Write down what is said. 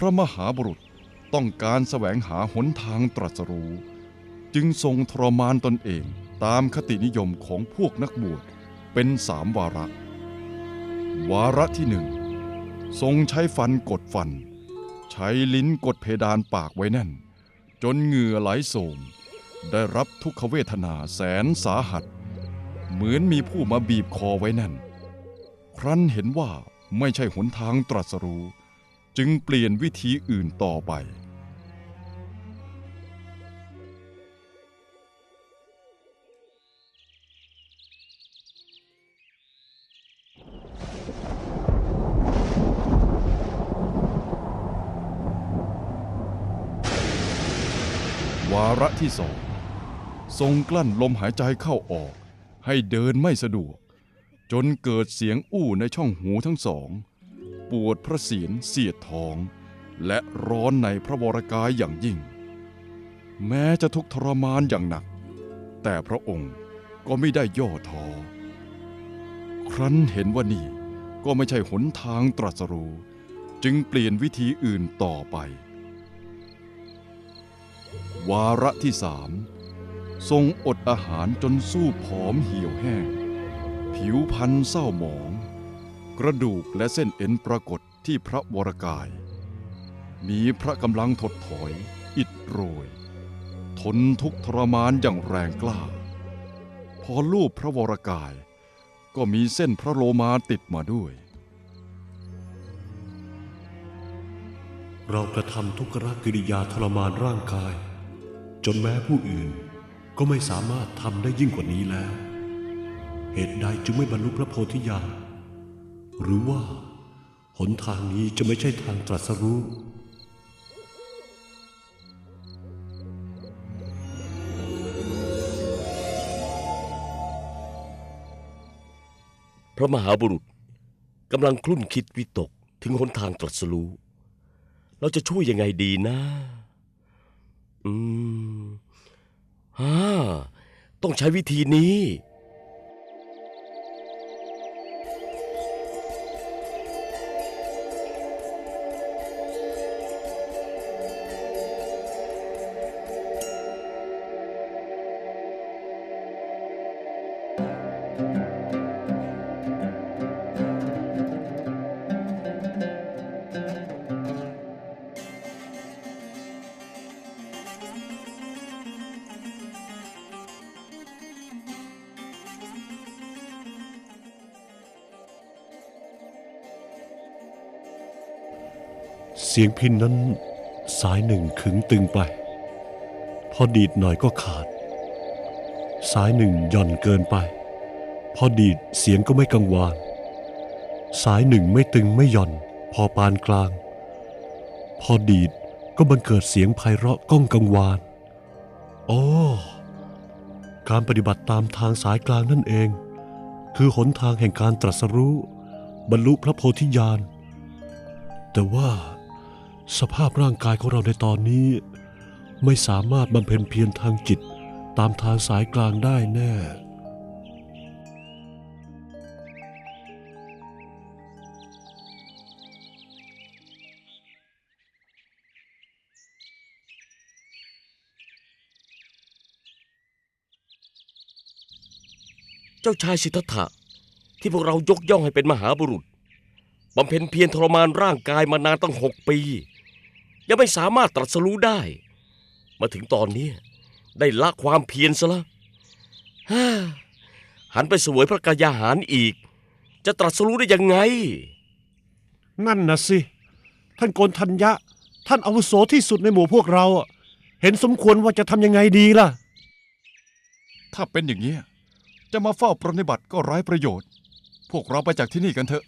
พระมหาบุรุษต้องการแสวงหาหนทางตรัสรู้ จึงทรงทรมานตนเองตามคตินิยมของพวกนักบวชเป็นสามวาระ วาระที่หนึ่งทรงใช้ฟันกดฟัน ใช้ลิ้นกดเพดานปากไว้แน่น จนเหงื่อไหลโสม ได้รับทุกขเวทนาแสนสาหัส เหมือนมีผู้มาบีบคอไว้แน่น ครั้นเห็นว่าไม่ใช่หนทางตรัสรู้ จึงเปลี่ยนวิธีอื่นต่อไป วาระที่สองทรงกลั้นลมหายใจเข้าออก ให้เดินไม่สะดวก จนเกิดเสียงอู้ในช่องหูทั้งสอง ปวดพระเศียรเสียดท้อง และร้อนในพระวรกายอย่างยิ่ง แม้จะทุกข์ทรมานอย่างหนัก แต่พระองค์ก็ไม่ได้ย่อท้อครั้นเห็นว่านี่ก็ไม่ใช่หนทางตรัสรู้จึงเปลี่ยนวิธีอื่นต่อไป วาระที่สามทรงอดอาหารจนสู้ผอมเหี่ยวแห้ง ผิวพรรณเศร้าหมอง กระดูกและเส้นเอ็นปรากฏที่พระวรกาย มีพระกำลังถดถอย อิดโรย ทนทุกทรมานอย่างแรงกล้า พอลูบพระวรกาย ก็มีเส้นพระโลมาติดมาด้วย เรากระทำทุกขกิริยาทรมานร่างกาย จนแม้ผู้อื่นก็ไม่สามารถทำได้ยิ่งกว่านี้แล้ว เหตุใดจึงไม่บรรลุพระโพธิญาณ หรือว่า หนทางนี้จะไม่ใช่ทางตรัสรู้พระมหาบุรุษกำลังคลุ่นคิดวิตกถึงหนทางตรัสรู้ เราจะช่วยยังไงดีนะ อืมฮ่าต้องใช้วิธีนี้ เสียงพินนั้นสายหนึ่งขึงตึงไป พอดีดหน่อยก็ขาด สายหนึ่งหย่อนเกินไป พอดีดเสียงก็ไม่กังวาน สายหนึ่งไม่ตึงไม่หย่อน พอปานกลาง พอดีดก็บังเกิดเสียงไพเราะก้องกังวานโอ้การปฏิบัติตามทางสายกลางนั่นเอง คือหนทางแห่งการตรัสรู้ บรรลุพระโพธิญาณ แต่ว่า สภาพร่างกายของเราในตอนนี้ ไม่สามารถบำเพ็ญเพียรทางจิตตามทางสายกลางได้แน่ เจ้าชายสิทธัตถะที่พวกเรายกย่องให้เป็นมหาบุรุษบำเพ็ญเพียรทรมานร่างกายมานานตั้งหกปี ยังไม่สามารถตรัสรู้ได้ มาถึงตอนเนี้ยได้ละความเพียรซะแล้วฮ่าหันไปเสวยพระกายาหารอีก จะตรัสรู้ได้ยังไง นั่นนะสิ ท่านโกนทัญญะ ท่านอาวุโสที่สุดในหมู่พวกเราอะเห็นสมควรว่าจะทำยังไงดีล่ะ ถ้าเป็นอย่างนี้ยจะมาเฝ้าปรนนิบัติก็ไร้ประโยชน์ พวกเราไปจากที่นี่กันเถอะ